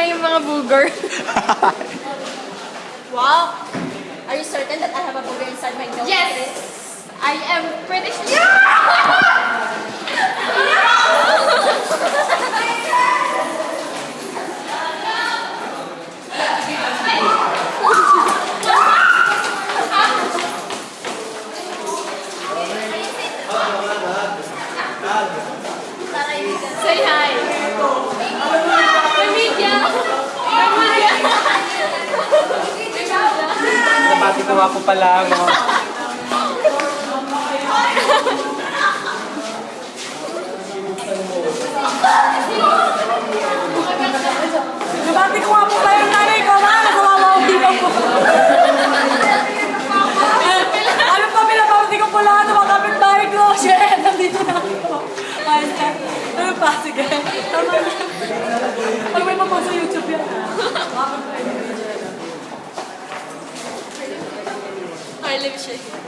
na yung mga booger. Wow! Are you certain that I have a booger inside my nose? Yes! I am pretty sure. Say hi. Nabati ko po pala mga pa? Sige. Tama na. Pag may papost sa YouTube yan. Harlem Shake.